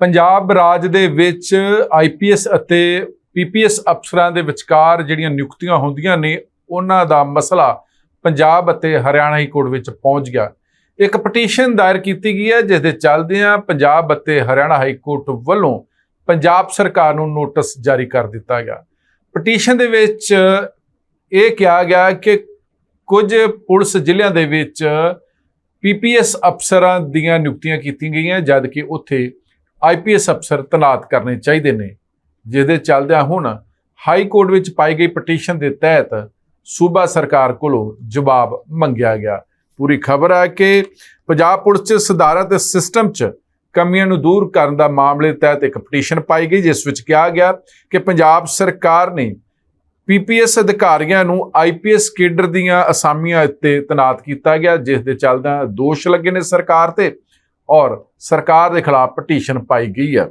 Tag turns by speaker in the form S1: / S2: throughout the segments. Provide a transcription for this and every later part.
S1: ਪੰਜਾਬ ਰਾਜ ਦੇ ਵਿੱਚ ਆਈਪੀਐਸ ਅਤੇ ਪੀਪੀਐਸ ਅਫਸਰਾਂ ਦੇ ਵਿਚਕਾਰ ਜਿਹੜੀਆਂ ਨਿਯੁਕਤੀਆਂ ਹੁੰਦੀਆਂ ਨੇ, ਉਹਨਾਂ ਦਾ ਮਸਲਾ ਪੰਜਾਬ ਅਤੇ ਹਰਿਆਣਾ ਹਾਈ ਕੋਰਟ ਵਿੱਚ ਪਹੁੰਚ ਗਿਆ। ਇੱਕ ਪਟੀਸ਼ਨ ਦਾਇਰ ਕੀਤੀ ਗਈ ਹੈ ਜਿਸ ਦੇ ਚੱਲਦਿਆਂ ਪੰਜਾਬ ਅਤੇ ਹਰਿਆਣਾ ਹਾਈ ਕੋਰਟ ਵੱਲੋਂ ਪੰਜਾਬ ਸਰਕਾਰ ਨੂੰ ਨੋਟਿਸ ਜਾਰੀ ਕਰ ਦਿੱਤਾ ਗਿਆ। ਪਟੀਸ਼ਨ ਦੇ ਵਿੱਚ ਇਹ ਕਿਹਾ ਗਿਆ ਕਿ ਕੁਝ ਪੁਲਿਸ ਜ਼ਿਲ੍ਹਿਆਂ ਦੇ ਵਿੱਚ ਪੀਪੀਐਸ ਅਫਸਰਾਂ ਦੀਆਂ ਨਿਯੁਕਤੀਆਂ ਕੀਤੀਆਂ ਗਈਆਂ ਜਦ ਕਿ ਉੱਥੇ ਆਈਪੀਐਸ ਅਫਸਰ ਤਨਾਤ ਕਰਨੇ ਚਾਹੀਦੇ ਨੇ, ਜਿਹਦੇ ਚੱਲਦਿਆਂ ਹੁਣ ਹਾਈ ਕੋਰਟ ਵਿੱਚ ਪਾਈ ਗਈ ਪਟੀਸ਼ਨ ਦੇ ਤਹਿਤ ਸੂਬਾ ਸਰਕਾਰ ਕੋਲੋਂ ਜਵਾਬ ਮੰਗਿਆ ਗਿਆ। ਪੂਰੀ ਖਬਰ ਹੈ ਕਿ ਪੰਜਾਬ ਪੁਲਿਸ 'ਚ ਸੁਧਾਰਾਂ ਤੇ ਸਿਸਟਮ 'ਚ ਕਮੀਆਂ ਨੂੰ ਦੂਰ ਕਰਨ ਦਾ ਮਾਮਲੇ ਤਹਿਤ ਇੱਕ ਪਟੀਸ਼ਨ ਪਾਈ ਗਈ, ਜਿਸ ਵਿੱਚ ਕਿਹਾ ਗਿਆ ਕਿ ਪੰਜਾਬ ਸਰਕਾਰ ਨੇ ਪੀਪੀਐਸ ਅਧਿਕਾਰੀਆਂ ਨੂੰ ਆਈਪੀਐਸ ਕੇਡਰ ਦੀਆਂ ਅਸਾਮੀਆਂ ਉੱਤੇ ਤਨਾਤ ਕੀਤਾ ਗਿਆ, ਜਿਸ ਦੇ ਚੱਲਦਿਆਂ ਦੋਸ਼ ਲੱਗੇ ਨੇ ਸਰਕਾਰ ਤੇ। ਔਰ ਸਰਕਾਰ ਦੇ ਖਿਲਾਫ ਪਟੀਸ਼ਨ ਪਾਈ ਗਈ ਹੈ।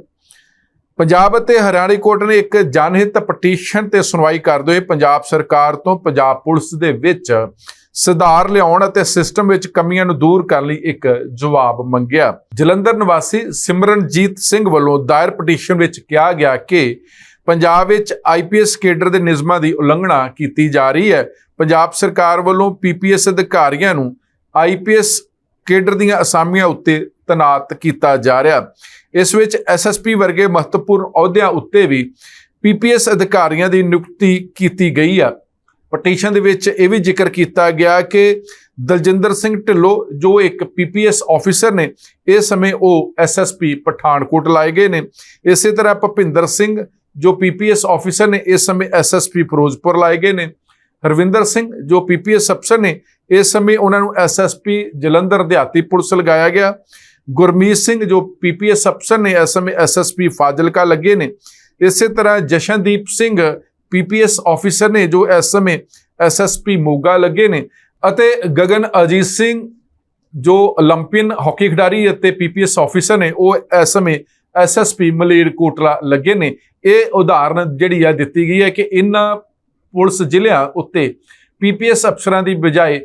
S1: ਪੰਜਾਬ ਅਤੇ ਹਰਿਆਣਾ ਕੋਰਟ ਨੇ ਇੱਕ ਜਨਹਿਤ ਪਟੀਸ਼ਨ ਤੇ ਸੁਣਵਾਈ ਕਰਦੇ ਹੋਏ ਪੰਜਾਬ ਸਰਕਾਰ ਤੋਂ ਪੰਜਾਬ ਪੁਲਿਸ ਦੇ ਵਿੱਚ ਸੁਧਾਰ ਲਿਆਉਣ ਅਤੇ ਸਿਸਟਮ ਵਿੱਚ ਕਮੀਆਂ ਨੂੰ ਦੂਰ ਕਰਨ ਲਈ ਇੱਕ ਜਵਾਬ ਮੰਗਿਆ। ਜਲੰਧਰ ਨਿਵਾਸੀ ਸਿਮਰਨਜੀਤ ਸਿੰਘ ਵੱਲੋਂ ਦਾਇਰ ਪਟੀਸ਼ਨ ਵਿੱਚ ਕਿਹਾ ਗਿਆ ਕਿ ਪੰਜਾਬ ਵਿੱਚ ਆਈਪੀਐਸ ਕੇਡਰ ਦੇ ਨਿਯਮਾਂ ਦੀ ਉਲੰਘਣਾ ਕੀਤੀ ਜਾ ਰਹੀ ਹੈ। ਪੰਜਾਬ ਸਰਕਾਰ ਵੱਲੋਂ ਪੀਪੀਐਸ ਅਧਿਕਾਰੀਆਂ ਨੂੰ ਆਈਪੀਐਸ ਕੇਡਰ ਦੀਆਂ ਅਸਾਮੀਆਂ ਉੱਤੇ ਤਨਾਤ ਕੀਤਾ ਜਾ ਰਿਹਾ। ਇਸ ਵਿੱਚ ਐਸਐਸਪੀ ਵਰਗੇ ਮਹੱਤਵਪੂਰਨ ਅਹੁਦਿਆਂ ਉੱਤੇ ਵੀ ਪੀਪੀਐਸ ਅਧਿਕਾਰੀਆਂ ਦੀ ਨਿਯੁਕਤੀ ਕੀਤੀ ਗਈ ਆ। ਪਟੀਸ਼ਨ ਦੇ ਵਿੱਚ ਇਹ ਵੀ ਜ਼ਿਕਰ ਕੀਤਾ ਗਿਆ ਕਿ ਦਲਜਿੰਦਰ ਸਿੰਘ ਢਿੱਲੋਂ, ਜੋ ਇੱਕ ਪੀਪੀਐਸ ਆਫੀਸਰ ਨੇ, ਇਸ ਸਮੇਂ ਉਹ ਐਸਐਸਪੀ ਪਠਾਨਕੋਟ ਲਾਏ ਗਏ ਨੇ। ਇਸੇ ਤਰ੍ਹਾਂ ਭਪਿੰਦਰ ਸਿੰਘ, ਜੋ ਪੀਪੀਐਸ ਆਫੀਸਰ ਨੇ, ਇਸ ਸਮੇਂ ਐਸਐਸਪੀ ਫਿਰੋਜ਼ਪੁਰ ਲਾਏ ਗਏ ਨੇ। ਹਰਵਿੰਦਰ ਸਿੰਘ, ਜੋ ਪੀਪੀਐਸ ਅਫਸਰ ਨੇ, ਇਸ ਸਮੇਂ ਉਹਨਾਂ ਨੂੰ ਐਸਐਸਪੀ ਜਲੰਧਰ ਦਿਹਾਤੀ ਪੁਲਿਸ ਲਗਾਇਆ ਗਿਆ। ਗੁਰਮੀਤ ਸਿੰਘ, ਜੋ ਪੀਪੀਐਸ ਅਫਸਰ ਨੇ, ਇਸ ਸਮੇਂ ਐਸਐਸਪੀ ਫਾਜ਼ਿਲਕਾ ਲੱਗੇ ਨੇ। ਇਸੇ ਤਰ੍ਹਾਂ ਜਸ਼ਨਦੀਪ ਸਿੰਘ ਪੀਪੀਐਸ ਆਫੀਸਰ ਨੇ, ਜੋ ਇਸ ਸਮੇਂ ਐਸਐਸਪੀ ਮੋਗਾ ਲੱਗੇ ਨੇ। ਅਤੇ ਗਗਨ ਅਜੀਤ ਸਿੰਘ, ਜੋ 올림픽ਨ ਹਾਕੀ ਖਿਡਾਰੀ ਅਤੇ ਪੀਪੀਐਸ ਆਫੀਸਰ ਨੇ, ਉਹ ਇਸ ਸਮੇਂ ਐਸਐਸਪੀ ਮਲੇਰਕੋਟਲਾ ਲੱਗੇ ਨੇ। ਇਹ ਉਦਾਹਰਨ ਜਿਹੜੀ ਆ ਦਿੱਤੀ ਗਈ ਹੈ ਕਿ ਇਹਨਾਂ ਪੁਲਿਸ ਜ਼ਿਲ੍ਹਿਆਂ ਉੱਤੇ ਪੀਪੀਐਸ ਅਫਸਰਾਂ ਦੀ ਬਜਾਏ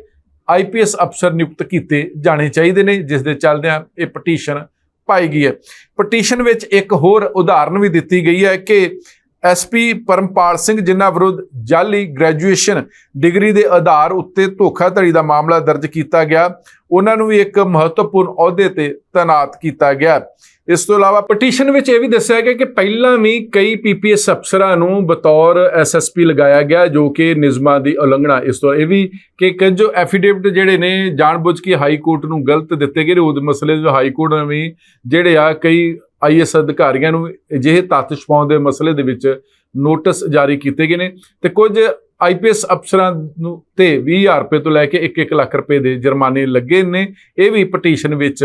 S1: ਆਈਪੀਐਸ ਅਫਸਰ ਨਿਯੁਕਤ ਕੀਤੇ ਜਾਣੇ ਚਾਹੀਦੇ ਨੇ, ਜਿਸ ਦੇ ਚੱਲਦਿਆਂ ਇਹ ਪਟੀਸ਼ਨ ਪਾਈ ਗਈ ਹੈ। ਪਟੀਸ਼ਨ ਵਿੱਚ ਇੱਕ ਹੋਰ ਉਦਾਹਰਨ ਵੀ ਦਿੱਤੀ ਗਈ ਹੈ ਕਿ ਐਸਪੀ ਪਰਮਪਾਲ ਸਿੰਘ ਜਿਨ੍ਹਾਂ ਵਿਰੁੱਧ ਜਾਲੀ ਗ੍ਰੈਜੂਏਸ਼ਨ ਡਿਗਰੀ ਦੇ ਆਧਾਰ ਉੱਤੇ ਧੋਖਾਧੜੀ ਦਾ ਮਾਮਲਾ ਦਰਜ ਕੀਤਾ ਗਿਆ, ਉਹਨਾਂ ਨੂੰ ਵੀ ਇੱਕ ਮਹੱਤਵਪੂਰਨ ਅਹੁਦੇ ਤੇ ਤਾਇਨਾਤ ਕੀਤਾ ਗਿਆ। ਇਸ ਤੋਂ ਇਲਾਵਾ ਪਟੀਸ਼ਨ ਵਿੱਚ ਇਹ ਵੀ ਦੱਸਿਆ ਗਿਆ ਕਿ ਪਹਿਲਾਂ ਵੀ ਕਈ ਪੀਪੀਐਸ ਅਫਸਰਾਂ ਨੂੰ ਬਤੌਰ ਐਸਐਸਪੀ ਲਗਾਇਆ ਗਿਆ, ਜੋ ਕਿ ਨਿਯਮਾਂ ਦੀ ਉਲੰਘਣਾ ਇਸ ਤੋਂ ਇਹ ਵੀ ਕਿ ਕੁਝ ਐਫੀਡੇਵਿਟ ਜਿਹੜੇ ਨੇ ਜਾਣਬੁੱਝ ਕੇ ਹਾਈ ਕੋਰਟ ਨੂੰ ਗਲਤ ਦਿੱਤੇ ਗਏ ਨੇ ਉਹਦੇ ਮਸਲੇ ਜੋ ਹਾਈ ਕੋਰਟ ਨੇ ਵੀ ਜਿਹੜੇ ਆ ਕਈ ਆਈਐਸ ਅਧਿਕਾਰੀਆਂ ਨੂੰ ਅਜਿਹੇ ਤੱਥ ਛਪਾਉਣ ਦੇ ਮਸਲੇ ਦੇ ਵਿੱਚ ਨੋਟਿਸ ਜਾਰੀ ਕੀਤੇ ਗਏ ਨੇ ਤੇ ਕੁਝ ਆਈਪੀਐਸ ਅਫਸਰਾਂ ਨੂੰ ਤੇ 20000 ਰੁਪਏ ਤੋਂ ਲੈ ਕੇ 1-1 ਲੱਖ ਰੁਪਏ ਦੇ ਜੁਰਮਾਨੇ ਲੱਗੇ ਨੇ। ਇਹ ਵੀ ਪਟੀਸ਼ਨ ਵਿੱਚ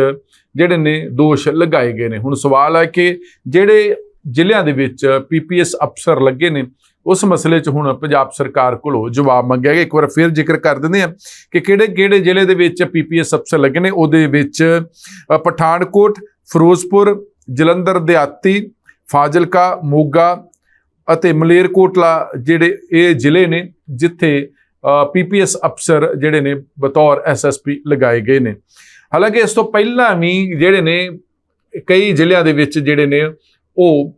S1: ਜਿਹੜੇ ਨੇ ਦੋਸ਼ ਲਗਾਏ ਗਏ ਨੇ। ਹੁਣ ਸਵਾਲ ਹੈ ਕਿ ਜਿਹੜੇ ਜ਼ਿਲ੍ਹਿਆਂ ਦੇ ਵਿੱਚ ਪੀਪੀਐਸ ਅਫਸਰ ਲੱਗੇ ਨੇ, ਉਸ ਮਸਲੇ 'ਚ ਹੁਣ ਪੰਜਾਬ ਸਰਕਾਰ ਕੋਲੋਂ ਜਵਾਬ ਮੰਗਿਆ ਗਿਆ। ਇੱਕ ਵਾਰ ਫਿਰ ਜ਼ਿਕਰ ਕਰ ਦਿੰਦੇ ਆ ਕਿ ਕਿਹੜੇ ਕਿਹੜੇ ਜ਼ਿਲ੍ਹੇ ਦੇ ਵਿੱਚ ਪੀਪੀਐਸ ਅਫਸਰ ਲੱਗੇ ਨੇ। ਉਹਦੇ ਵਿੱਚ ਪਠਾਨਕੋਟ, ਫਿਰੋਜ਼ਪੁਰ, ਜਲੰਧਰ, ਦਿਹਾਤੀ, ਫਾਜ਼ਿਲਕਾ, ਮੋਗਾ ਅਤੇ ਮਲੇਰਕੋਟਲਾ ਜਿਹੜੇ ਇਹ ਜ਼ਿਲ੍ਹੇ ਨੇ, ਜਿੱਥੇ ਪੀਪੀਐਸ ਅਫਸਰ ਜਿਹੜੇ ਨੇ ਬਤੌਰ ਐਸਐਸਪੀ ਲਗਾਏ ਗਏ ਨੇ। ਹਾਲਾਂਕਿ ਇਸ ਤੋਂ ਪਹਿਲਾਂ ਵੀ ਜਿਹੜੇ ਨੇ ਕਈ ਜ਼ਿਲ੍ਹਿਆਂ ਦੇ ਵਿੱਚ ਜਿਹੜੇ ਨੇ ਉਹ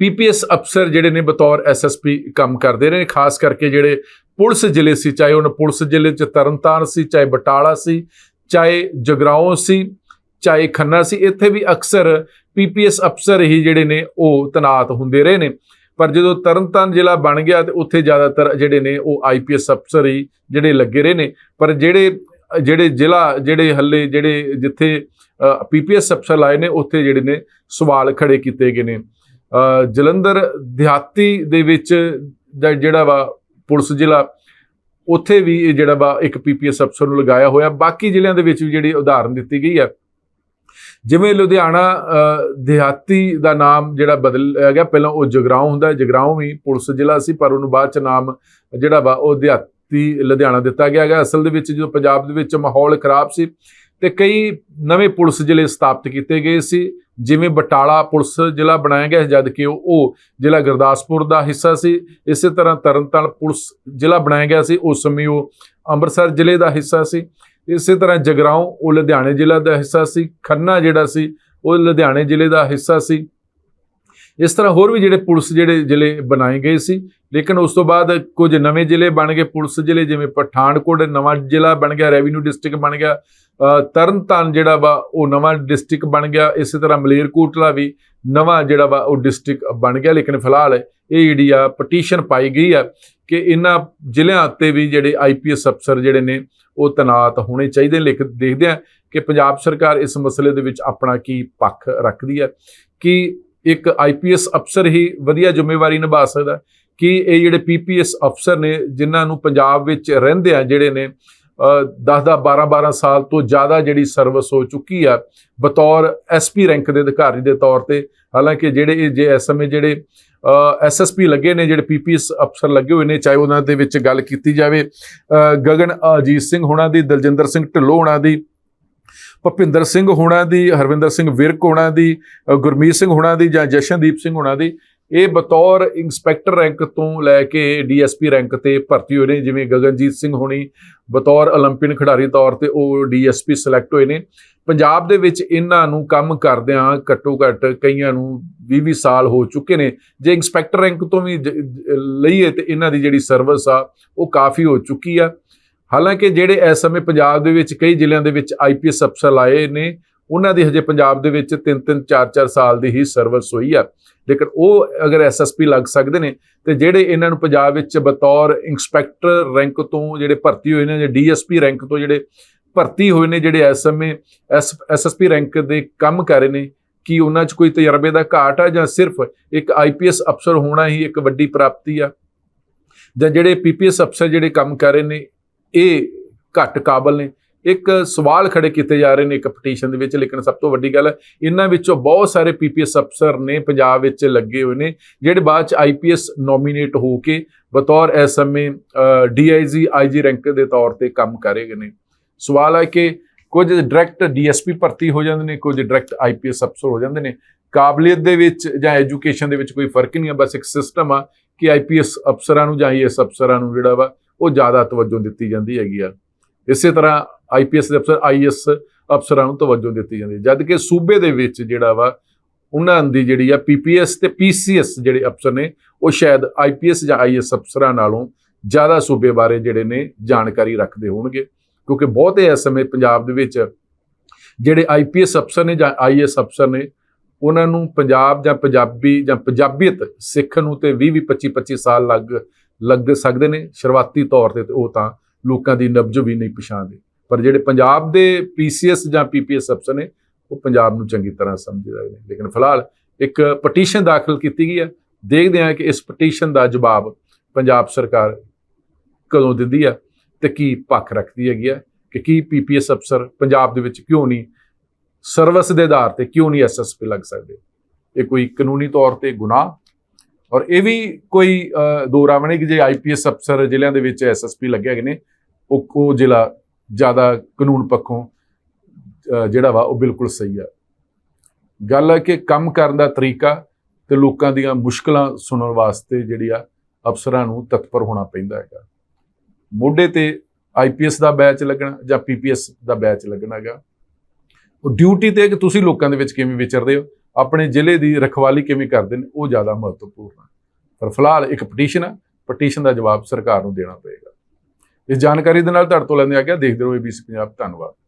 S1: ਪੀਪੀਐਸ ਅਫਸਰ ਜਿਹੜੇ ਨੇ ਬਤੌਰ ਐਸਐਸਪੀ ਕੰਮ ਕਰਦੇ ਰਹੇ, ਖਾਸ ਕਰਕੇ ਜਿਹੜੇ ਪੁਲਿਸ ਜ਼ਿਲ੍ਹੇ ਸੀ, ਚਾਹੇ ਉਹਨਾਂ ਪੁਲਿਸ ਜ਼ਿਲ੍ਹੇ ਚ ਤਰਨਤਾਰਨ ਸੀ, ਚਾਹੇ ਬਟਾਲਾ ਸੀ, ਚਾਹੇ ਜਗਰਾਉਂ ਸੀ, ਚਾਹੇ ਖੰਨਾ ਸੀ, ਇੱਥੇ ਵੀ ਅਕਸਰ ਪੀਪੀਐਸ ਅਫਸਰ ਹੀ ਜਿਹੜੇ ਨੇ ਉਹ ਤਨਾਤ ਹੁੰਦੇ ਰਹੇ ਨੇ। ਪਰ ਜਦੋਂ ਤਰਨਤਾਰਨ ਜ਼ਿਲ੍ਹਾ ਬਣ ਗਿਆ ਤੇ ਉੱਥੇ ਜ਼ਿਆਦਾਤਰ ਜਿਹੜੇ ਨੇ ਉਹ ਆਈਪੀਐਸ ਅਫਸਰ ਹੀ ਜਿਹੜੇ ਲੱਗੇ ਰਹੇ ਨੇ। ਪਰ ਜਿਹੜੇ ਜਿਹੜੇ ਜ਼ਿਲ੍ਹਾ ਜਿਹੜੇ ਹੱਲੇ ਜਿਹੜੇ ਜਿੱਥੇ ਪੀਪੀਐਸ ਅਫਸਰ ਲਾਏ ਨੇ ਉੱਥੇ ਜਿਹੜੇ ਨੇ ਸਵਾਲ ਖੜੇ ਕੀਤੇ ਗਏ ਨੇ। ਜਲੰਧਰ ਦਿਹਾਤੀ ਦੇ ਵਿੱਚ ਜਿਹੜਾ ਵਾ ਪੁਲਿਸ ਜ਼ਿਲ੍ਹਾ ਉੱਥੇ ਵੀ ਇਹ ਜਿਹੜਾ ਵਾ ਇੱਕ ਪੀਪੀਐਸ ਅਫਸਰ ਨੂੰ ਲਗਾਇਆ ਹੋਇਆ। ਬਾਕੀ ਜ਼ਿਲ੍ਹਿਆਂ ਦੇ ਵਿੱਚ ਵੀ ਜਿਹੜੀ ਉਦਾਹਰਨ ਦਿੱਤੀ ਗਈ ਹੈ ਜਿਵੇਂ ਲੁਧਿਆਣਾ ਦਿਹਾਤੀ ਦਾ ਨਾਮ ਜਿਹੜਾ ਬਦਲਿਆ ਗਿਆ ਪਹਿਲਾਂ ਉਹ ਜਗਰਾਉਂ ਹੁੰਦਾ ਹੈ, ਜਗਰਾਉਂ ਵੀ ਪੁਲਿਸ ਜ਼ਿਲ੍ਹਾ ਸੀ ਪਰ ਉਹਨੂੰ ਬਾਅਦ ਚ ਨਾਮ ਜਿਹੜਾ ਵਾ ਉਹ ਦਿਹਾਤੀ ਲੁਧਿਆਣਾ ਦਿੱਤਾ ਗਿਆ ਹੈਗਾ। ਅਸਲ ਦੇ ਵਿੱਚ ਜਦੋਂ ਪੰਜਾਬ ਦੇ ਵਿੱਚ ਮਾਹੌਲ ਖਰਾਬ ਸੀ ਤੇ ਕਈ ਨਵੇਂ ਪੁਲਿਸ ਜ਼ਿਲ੍ਹੇ ਸਥਾਪਿਤ ਕੀਤੇ ਗਏ ਸੀ। ਜਿਵੇਂ ਬਟਾਲਾ ਪੁਲਿਸ ਜ਼ਿਲ੍ਹਾ ਬਣਾਇਆ ਗਿਆ ਜਦ ਕਿ ਉਹ ਉਹ ਜ਼ਿਲ੍ਹਾ ਗੁਰਦਾਸਪੁਰ ਦਾ ਹਿੱਸਾ ਸੀ। ਇਸੇ ਤਰ੍ਹਾਂ ਤਰਨਤਾਰਨ ਪੁਲਿਸ ਜ਼ਿਲ੍ਹਾ ਬਣਾਇਆ ਗਿਆ ਸੀ। ਉਸ ਸਮੇਂ ਉਹ ਅੰਮ੍ਰਿਤਸਰ ਜ਼ਿਲ੍ਹੇ ਦਾ ਹਿੱਸਾ ਸੀ। ਇਸੇ ਤਰ੍ਹਾਂ ਜਗਰਾਉਂ ਉਹ ਲੁਧਿਆਣੇ ਜ਼ਿਲ੍ਹਾ ਦਾ ਹਿੱਸਾ ਸੀ। ਖੰਨਾ ਜਿਹੜਾ ਸੀ, ਉਹ ਲੁਧਿਆਣੇ ਜ਼ਿਲ੍ਹੇ ਦਾ ਹਿੱਸਾ ਸੀ। ਇਸ ਤਰ੍ਹਾਂ ਹੋਰ ਵੀ ਜਿਹੜੇ ਪੁਲਿਸ ਜਿਹੜੇ ਜ਼ਿਲ੍ਹੇ ਬਣਾਏ ਗਏ ਸੀ, ਲੇਕਿਨ ਉਸ ਤੋਂ ਬਾਅਦ ਕੁਝ ਨਵੇਂ ਜ਼ਿਲ੍ਹੇ ਬਣ ਗਏ, ਪੁਲਿਸ ਜ਼ਿਲ੍ਹੇ ਜਿਵੇਂ ਪਠਾਨਕੋਟ, ਨਵਾਂ ਜ਼ਿਲ੍ਹਾ ਬਣ ਗਿਆ, ਰੈਵਨਿਊ ਡਿਸਟ੍ਰਿਕਟ ਬਣ ਗਿਆ ਤਰਨਤਾਰਨ ਜਿਹੜਾ ਵਾ ਉਹ ਨਵਾਂ ਡਿਸਟ੍ਰਿਕਟ ਬਣ ਗਿਆ, ਇਸੇ ਤਰ੍ਹਾਂ ਮਲੇਰਕੋਟਲਾ ਵੀ ਨਵਾਂ ਜਿਹੜਾ ਵਾ ਉਹ ਡਿਸਟ੍ਰਿਕਟ ਬਣ ਗਿਆ, ਲੇਕਿਨ ਫਿਲਹਾਲ ਇਹ ਜਿਹੜੀ ਆ ਪਟੀਸ਼ਨ ਪਾਈ ਗਈ ਆ ਕਿ ਇਹਨਾਂ ਜ਼ਿਲ੍ਹਿਆਂ ਉੱਤੇ ਵੀ ਜਿਹੜੇ ਆਈਪੀਐਸ ਅਫਸਰ ਜਿਹੜੇ ਨੇ ਉਹ ਤਨਾਤ ਹੋਣੇ ਚਾਹੀਦੇ ਨੇ। ਲੇਕਿਨ ਦੇਖਦੇ ਆ ਕਿ ਪੰਜਾਬ ਸਰਕਾਰ ਇਸ ਮਸਲੇ ਦੇ ਵਿੱਚ ਆਪਣਾ ਕੀ ਪੱਖ ਰੱਖਦੀ ਹੈ ਕਿ ਇੱਕ ਆਈਪੀਐਸ ਅਫਸਰ ਹੀ ਵਧੀਆ ਜ਼ਿੰਮੇਵਾਰੀ ਨਿਭਾ ਸਕਦਾ ਕਿ ਇਹ ਜਿਹੜੇ ਪੀਪੀਐਸ ਅਫਸਰ ਨੇ, ਜਿਨ੍ਹਾਂ ਨੂੰ ਪੰਜਾਬ ਵਿੱਚ ਰਹਿੰਦੇ ਆ, ਜਿਹੜੇ ਨੇ 10-10 12-12 ਸਾਲ ਤੋਂ ਜ਼ਿਆਦਾ ਜਿਹੜੀ ਸਰਵਿਸ ਹੋ ਚੁੱਕੀ ਆ, ਬਤੌਰ ਐਸਪੀ ਰੈਂਕ ਦੇ ਅਧਿਕਾਰੀ ਦੇ ਤੌਰ ਤੇ, ਹਾਲਾਂਕਿ ਜਿਹੜੇ ਇਹ ਜੇ ਇਸ ਸਮੇਂ ਜਿਹੜੇ ਐਸਐਸਪੀ ਲੱਗੇ ਨੇ, ਜਿਹੜੇ ਪੀਪੀਐਸ ਅਫਸਰ ਲੱਗੇ ਹੋਏ ਨੇ, ਚਾਹੇ ਉਹਨਾਂ ਦੇ ਵਿੱਚ ਗੱਲ ਕੀਤੀ ਜਾਵੇ ਗਗਨ ਅਜੀਤ ਸਿੰਘ ਹੋਣਾ ਦੀ, ਦਲਜਿੰਦਰ ਸਿੰਘ ਢਿੱਲੋਂ ਹੋਣਾ ਦੀ ਭਪਿੰਦਰ ਸਿੰਘ ਹੋਣਾ ਦੀ ਹਰਵਿੰਦਰ ਸਿੰਘ ਵਿਰਕ ਹੋਣਾ ਦੀ ਅ, ਗੁਰਮੀਤ ਸਿੰਘ ਹੋਣਾ ਦੀ ਜਾਂ ਜਸ਼ਨਦੀਪ ਸਿੰਘ ਹੋਣਾ ਦੀ ਇਹ ਬਤੌਰ ਇੰਸਪੈਕਟਰ ਰੈਂਕ ਤੋਂ ਲੈ ਕੇ ਡੀਐਸਪੀ ਰੈਂਕ ਤੇ ਭਰਤੀ ਹੋਏ ਨੇ ਜਿਵੇਂ ਗਗਨਜੀਤ ਸਿੰਘ ਹੋਣੀ ਬਤੌਰ 올림픽 ਖਿਡਾਰੀ ਤੌਰ ਤੇ ਉਹ ਡੀਐਸਪੀ ਸਿਲੈਕਟ ਹੋਏ ਨੇ ਪੰਜਾਬ ਦੇ ਵਿੱਚ ਇਹਨਾਂ ਨੂੰ ਕੰਮ ਕਰਦਿਆਂ ਘੱਟੋ ਘੱਟ ਕਈਆਂ ਨੂੰ 20-20 ਸਾਲ ਹੋ ਚੁੱਕੇ ਨੇ ਜੇ ਇੰਸਪੈਕਟਰ ਰੈਂਕ ਤੋਂ ਵੀ ਜ- ਜ- ਲਈਏ ਤੇ ਇਹਨਾਂ ਦੀ ਜਿਹੜੀ ਸਰਵਿਸ ਆ ਉਹ ਕਾਫੀ ਹੋ ਚੁੱਕੀ ਆ ਹਾਲਾਂਕਿ ਜਿਹੜੇ ਇਸ ਸਮੇਂ ਪੰਜਾਬ ਦੇ ਵਿੱਚ ਕਈ ਜ਼ਿਲ੍ਹਿਆਂ ਦੇ ਵਿੱਚ ਆਈਪੀਐਸ ਅਫਸਰ ਆਏ ਨੇ, ਉਹਨਾਂ ਦੀ ਹਜੇ ਪੰਜਾਬ ਦੇ ਵਿੱਚ 3-3 4-4 ਸਾਲ ਦੀ ਹੀ ਸਰਵਿਸ ਹੋਈ ਆ। ਲੇਕਿਨ ਉਹ ਅਗਰ ਐਸਐਸਪੀ ਲੱਗ ਸਕਦੇ ਨੇ, ਤੇ ਜਿਹੜੇ ਇਹਨਾਂ ਨੂੰ ਪੰਜਾਬ ਵਿੱਚ ਬਤੌਰ ਇੰਸਪੈਕਟਰ ਰੈਂਕ ਤੋਂ ਜਿਹੜੇ ਭਰਤੀ ਹੋਏ ਨੇ ਜਾਂ ਡੀਐਸਪੀ ਰੈਂਕ ਤੋਂ ਜਿਹੜੇ ਭਰਤੀ ਹੋਏ ਨੇ, ਜਿਹੜੇ ਇਸ ਸਮੇਂ ਐਸਐਸਪੀ ਰੈਂਕ ਦੇ ਕੰਮ ਕਰ ਰਹੇ ਨੇ, ਕਿ ਉਹਨਾਂ 'ਚ ਕੋਈ ਤਜਰਬੇ ਦਾ ਘਾਟ ਆ ਜਾਂ ਸਿਰਫ ਇੱਕ ਆਈਪੀਐਸ ਅਫਸਰ ਹੋਣਾ ਹੀ ਇੱਕ ਵੱਡੀ ਪ੍ਰਾਪਤੀ ਆ? ਜਾਂ ਜਿਹੜੇ ਪੀਪੀਐਸ ਅਫਸਰ ਜਿਹੜੇ ਕੰਮ ਕਰ ਰਹੇ ਨੇ ਇਹ ਘੱਟ ਕਾਬਲ ਨੇ। ਇੱਕ ਸਵਾਲ ਖੜੇ ਕੀਤੇ ਜਾ ਰਹੇ ਨੇ ਇੱਕ ਪਟੀਸ਼ਨ ਦੇ ਵਿੱਚ, ਲੇਕਿਨ ਸਭ ਤੋਂ ਵੱਡੀ ਗੱਲ, ਇਹਨਾਂ ਵਿੱਚੋਂ ਬਹੁਤ ਸਾਰੇ ਪੀਪੀਐਸ ਅਫਸਰ ਨੇ ਪੰਜਾਬ ਵਿੱਚ ਲੱਗੇ ਹੋਏ ਨੇ, ਜਿਹੜੇ ਬਾਅਦ ਚ ਆਈਪੀਐਸ ਨੋਮੀਨੇਟ ਹੋ ਕੇ ਬਤੌਰ ਇਸ ਐਸਐਮਏ ਡੀਆਈਜੀ ਆਈਜੀ ਰੈਂਕ ਦੇ ਤੌਰ ਤੇ ਕੰਮ ਕਰੇਗੇ ਨੇ। ਸਵਾਲ ਹੈ ਕਿ ਕੁਝ ਡਾਇਰੈਕਟ ਡੀਐਸਪੀ ਭਰਤੀ ਹੋ ਜਾਂਦੇ ਨੇ, ਕੁਝ ਡਾਇਰੈਕਟ ਆਈਪੀਐਸ ਅਫਸਰ ਹੋ ਜਾਂਦੇ ਨੇ। ਕਾਬਲੀਅਤ ਦੇ ਵਿੱਚ ਜਾਂ ਐਜੂਕੇਸ਼ਨ ਦੇ ਵਿੱਚ ਕੋਈ ਫ਼ਰਕ ਨਹੀਂ ਆ, ਬਸ ਇੱਕ ਸਿਸਟਮ ਆ ਕਿ ਆਈਪੀਐਸ ਅਫਸਰਾਂ ਨੂੰ ਜਾਂ ਆਈਐਸ ਅਫਸਰਾਂ ਨੂੰ ਜਿਹੜਾ ਵਾ ਉਹ ਜ਼ਿਆਦਾ ਤਵੱਜੋ ਦਿੱਤੀ ਜਾਂਦੀ ਹੈਗੀ ਆ। ਇਸੇ ਤਰ੍ਹਾਂ ਆਈਪੀਐਸ ਦੇ ਅਫਸਰ ਆਈਐਸ ਅਫਸਰਾਂ ਨੂੰ ਤਵੱਜੋ ਦਿੱਤੀ ਜਾਂਦੀ ਹੈ। ਜਦ ਕਿ ਸੂਬੇ ਦੇ ਵਿੱਚ ਜਿਹੜਾ ਵਾ, ਉਹਨਾਂ ਦੀ ਜਿਹੜੀ ਆ ਪੀਪੀਐਸ ਤੇ ਪੀਸੀਐਸ ਜਿਹੜੇ ਅਫਸਰ ਨੇ, ਉਹ ਸ਼ਾਇਦ ਆਈਪੀਐਸ ਜਾਂ ਆਈਐਸ ਅਫਸਰਾਂ ਨਾਲੋਂ ਜ਼ਿਆਦਾ ਸੂਬੇ ਬਾਰੇ ਜਿਹੜੇ ਨੇ ਜਾਣਕਾਰੀ ਰੱਖਦੇ ਹੋਣਗੇ। ਕਿਉਂਕਿ ਬਹੁਤੇ ਇਸ ਸਮੇਂ ਪੰਜਾਬ ਦੇ ਵਿੱਚ ਜਿਹੜੇ ਆਈਪੀਐਸ ਅਫਸਰ ਨੇ ਜਾਂ ਆਈਐਸ ਅਫਸਰ ਨੇ, ਉਹਨਾਂ ਨੂੰ ਪੰਜਾਬ ਜਾਂ ਪੰਜਾਬੀ ਜਾਂ ਪੰਜਾਬੀਅਤ ਸਿੱਖਣ ਨੂੰ ਤੇ 20 20 25 25 ਸਾਲ ਲੱਗ ਲੱਗ ਸਕਦੇ ਨੇ ਸ਼ੁਰੂਆਤੀ ਤੌਰ ਤੇ ਤੇ ਉਹ ਤਾਂ ਲੋਕਾਂ ਦੀ ਨਬਜ ਵੀ ਨਹੀਂ ਪਛਾਣਦੇ। ਪਰ ਜਿਹੜੇ ਪੰਜਾਬ ਦੇ ਪੀਸੀਐਸ ਜਾਂ ਪੀਪੀਐਸ ਅਫਸਰ ਨੇ, ਉਹ ਪੰਜਾਬ ਨੂੰ ਚੰਗੀ ਤਰ੍ਹਾਂ ਸਮਝਦੇ ਨੇ। ਲੇਕਿਨ ਫਿਲਹਾਲ ਇੱਕ ਪਟੀਸ਼ਨ ਦਾਖਲ ਕੀਤੀ ਗਈ ਹੈ। ਦੇਖਦੇ ਹਾਂ ਕਿ ਇਸ ਪਟੀਸ਼ਨ ਦਾ ਜਵਾਬ ਪੰਜਾਬ ਸਰਕਾਰ ਕਦੋਂ ਦਿੰਦੀ ਹੈ ਤੇ ਕੀ ਪੱਖ ਰੱਖਦੀ ਹੈਗੀ ਹੈ ਕਿ ਕੀ ਪੀਪੀਐਸ ਅਫਸਰ ਪੰਜਾਬ ਦੇ ਵਿੱਚ ਕਿਉਂ ਨਹੀਂ ਸਰਵਿਸ ਦੇ ਆਧਾਰ ਤੇ ਕਿਉਂ ਨਹੀਂ ਐਸਐਸਪੀ ਲੱਗ ਸਕਦੇ। ਇਹ ਕੋਈ ਕਾਨੂੰਨੀ ਤੌਰ ਤੇ ਗੁਨਾਹ ਔਰ ਇਹ ਵੀ ਕੋਈ ਅ, ਦੋ ਰਾਵਣੇ ਕਿ ਜੇ ਆਈਪੀਐਸ ਅਫਸਰ ਜ਼ਿਲ੍ਹਿਆਂ ਦੇ ਵਿੱਚ ਐਸਐਸਪੀ ਲੱਗੇ ਹੈਗੇ ਨੇ ਉਹ ਉਹ ਜ਼ਿਲ੍ਹਾ ਜ਼ਿਆਦਾ ਕਾਨੂੰਨ ਪੱਖੋਂ ਜਿਹੜਾ ਵਾ ਉਹ ਬਿਲਕੁਲ ਸਹੀ ਆ। ਗੱਲ ਹੈ ਕਿ ਕੰਮ ਕਰਨ ਦਾ ਤਰੀਕਾ ਤੇ ਲੋਕਾਂ ਦੀਆਂ ਮੁਸ਼ਕਲਾਂ ਸੁਣਨ ਵਾਸਤੇ ਜਿਹੜੀ ਆ ਅਫਸਰਾਂ ਨੂੰ ਤਤਪਰ ਹੋਣਾ ਪੈਂਦਾ ਹੈਗਾ। ਮੋਢੇ ਤੇ ਆਈਪੀਐਸ ਦਾ ਬੈਚ ਲੱਗਣਾ ਜਾਂ ਪੀਪੀਐਸ ਦਾ ਬੈਚ ਲੱਗਣਾ ਹੈਗਾ। ਉਹ ਡਿਊਟੀ ਤੇ ਕਿ ਤੁਸੀਂ ਲੋਕਾਂ ਦੇ ਵਿੱਚ ਕਿਵੇਂ ਵਿਚਰਦੇ ਹੋ? ਆਪਣੇ ਜ਼ਿਲ੍ਹੇ ਦੀ ਰਖਵਾਲੀ ਕਿਵੇਂ ਕਰਦੇ ਨੇ, ਉਹ ਜ਼ਿਆਦਾ ਮਹੱਤਵਪੂਰਨ ਹੈ। ਪਰ ਫਿਲਹਾਲ ਇੱਕ ਪਟੀਸ਼ਨ ਹੈ ਪਟੀਸ਼ਨ ਦਾ ਜਵਾਬ ਸਰਕਾਰ ਨੂੰ ਦੇਣਾ ਪਏਗਾ। ਇਸ ਜਾਣਕਾਰੀ ਦੇ ਨਾਲ ਤੁਹਾਡੇ ਤੋਂ ਲੈਂਦੇ ਆ ਗਿਆ, ਦੇਖਦੇ ਰਹੋ ਏਬੀਸੀ ਪੰਜਾਬ ਧੰਨਵਾਦ।